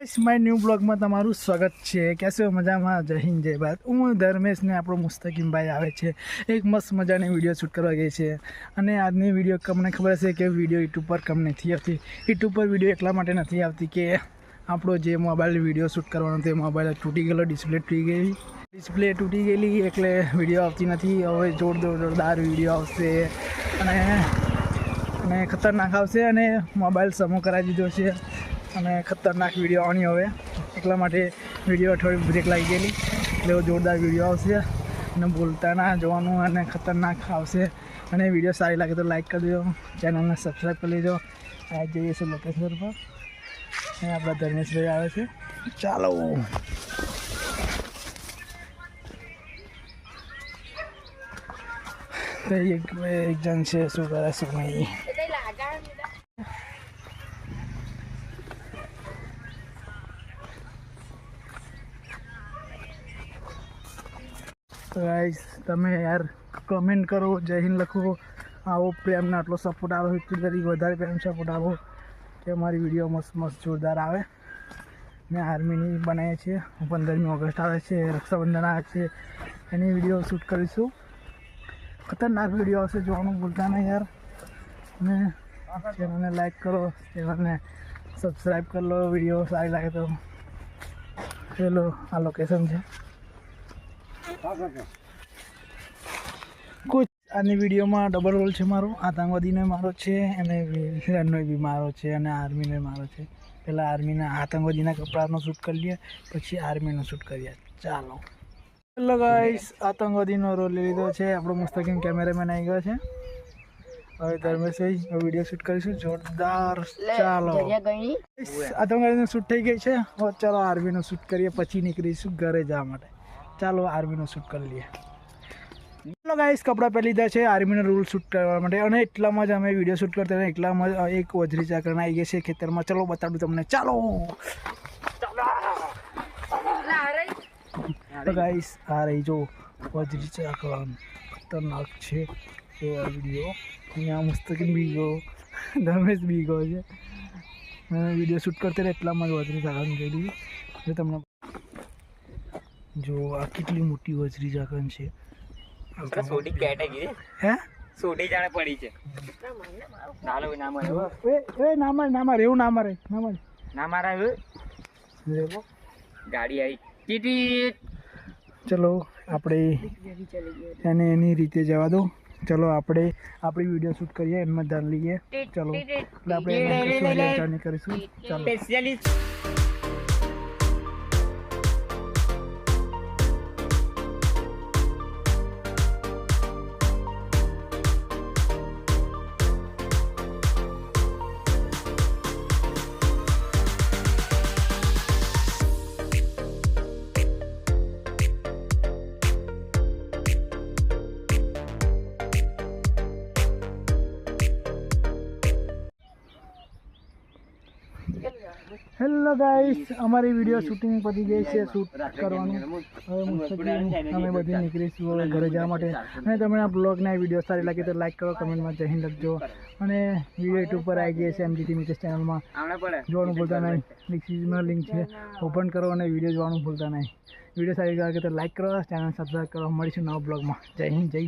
My new બ્લોગમાં તમારું સ્વાગત છે. કેસે મજામાં? જય હિન્દ, જય ભારત. હું ધર્મેશ ને આપણો મુસ્તકીમભાઈ આવે છે. એક મસ્ત મજાની વીડિયો શૂટ કરવા ગઈ છે. અને આજની વીડિયો તમને ખબર છે કે વીડિયો યુટ્યુબ પર કમ નથી આવતી. યુટ્યુબ પર વીડિયો એટલા માટે નથી આવતી કે આપણો જે મોબાઈલ વીડિયો શૂટ કરવાનો તે મોબાઈલ તૂટી ગયેલો, ડિસ્પ્લે તૂટી ગઈ ડિસ્પ્લે તૂટી ગયેલી એટલે વીડિયો આવતી નથી. હવે જોરદાર જોરદાર વીડિયો આવશે. અને અને ખતરનાક આવશે અને મોબાઈલ સમો કરાવી દીધો છે. અને ખતરનાક વીડિયો આવવાની હવે. એટલા માટે વીડિયો અઠવાડિયું બ્રેક લાગી ગયેલી. એટલે જોરદાર વીડિયો આવશે. અને બોલતા ના જોવાનું અને ખતરનાક આવશે. અને વીડિયો સારી લાગે તો લાઈક કરી દેજો. ચેનલને સબસ્ક્રાઈબ કરી લેજો. આ જઈએ છીએ લોકેશન પર. અને આપણા ધર્મેશભાઈ આવે છે. ચાલો. એક જણ છે, શું કરે, શું નહીં. તો ગાઈસ તમે યાર કમેન્ટ કરો, જય હિન્દ લખો. આવો પ્રેમને આટલો સપોર્ટ આવે, એટલી કરી વધારે પ્રેમ સપોર્ટ આવો કે અમારી વીડિયો મસ્ત મસ્ત જોરદાર આવે. મેં આર્મીની બનાવીએ છીએ પંદરમી ઓગસ્ટ આવે છે, રક્ષાબંધન આવે છે. એની વીડિયો શૂટ કરીશું. ખતરનાક વીડિયો આવશે, જોવાનું ભૂલતા નહીં યાર. અને ચેનલને લાઈક કરો ચેનલને સબસ્ક્રાઈબ કરી લો વીડિયો સારી લાગે તો. પેલો આ લોકેશન છે. કુછ આની વિડીયોમાં ડબલ રોલ છે મારો આતંકવાદીને મારો છે અને વિલનનો બી મારો છે અને આર્મીને મારો છે. પહેલાં આર્મીના આતંકવાદીના કપડાનો શૂટ કરી લઈએ પછી આર્મીનો શૂટ કરીએ ચાલો. હેલો ગાઈસ આતંકવાદીનો રોલ લઈ લીધો છે. આપણો મસ્તકીમ કેમેરામેન આવી ગયો છે? હવે ધર્મેશભાઈ વીડિયો શૂટ કરીશું. જોરદાર. ચાલો. આતંકવાદીનો શૂટ થઈ ગઈ છે. હવે ચાલો આર્મીનો શૂટ કરીએ પછી નીકળીશું ઘરે જવા માટે. ચાલો આર્મીનો શૂટ કરી લઈએ. ચાલો ગાઈસ કપડાં પહેરી લીધા છે, આર્મીનો રૂલ શૂટ કરવા માટે. અને એટલામાં જ અમે વીડિયો શૂટ કરતા હતા, એટલામાં એક વજરી ચાકરણ આવી ગઈ છે ખેતરમાં. ચલો બતાડું તમને. ચાલો! ગાઈસ આ રહી જો વજરી ચાકરણ ખતરનાક છે આ વીડિયો અહીંયા મુસ્તકીમ બી ગયો ધર્મેશ બી ગયો છે વીડિયો શૂટ કરતા એટલામાં જ વજરી ચાકરણ કરી તમને જો આ કેટલી મોટી વજરી જાગન છે. કેટેગરી હે? સોટી જાણે પડી છે. નાલો ના મારે એ એ ના મારે ના મારે એવું ના મારે ના મારે ના મારા ગાડી આવી. ટીટી ચલો આપણે એને એની રીતે જવા દો. ચલો આપણે આપણી વીડિયો શૂટ કરીએ એમાં ધ્યાન લઈએ. ચલો એટલે આપણે કરીશું ચાલો. હેલો ગાઈસ અમારી વીડિયો શૂટિંગ પતી ગઈ છે. શૂટ કરવાનું. હવે અમે બધી નીકળીશું. ઘરે જવા માટે. અને તમને આ બ્લોગના વીડિયો સારી લાગે તો લાઈક કરો કમેન્ટમાં જઈ લખજો અને વીડિયો યુટ્યુબ પર આવી ગઈ છે એમજીટી મિચેસ ચેનલમાં જોવાનું ભૂલતા નહીં. ડિસ્ક્રિપ્શનમાં લિંક છે. ઓપન કરો અને વીડિયો જોવાનું ભૂલતા નહીં. વીડિયો સારી લાગે તો લાઈક કરો ચેનલ સબસ્ક્રાઈબ કરો. મળીશું નવા બ્લોગમાં જય હિન્દ, જય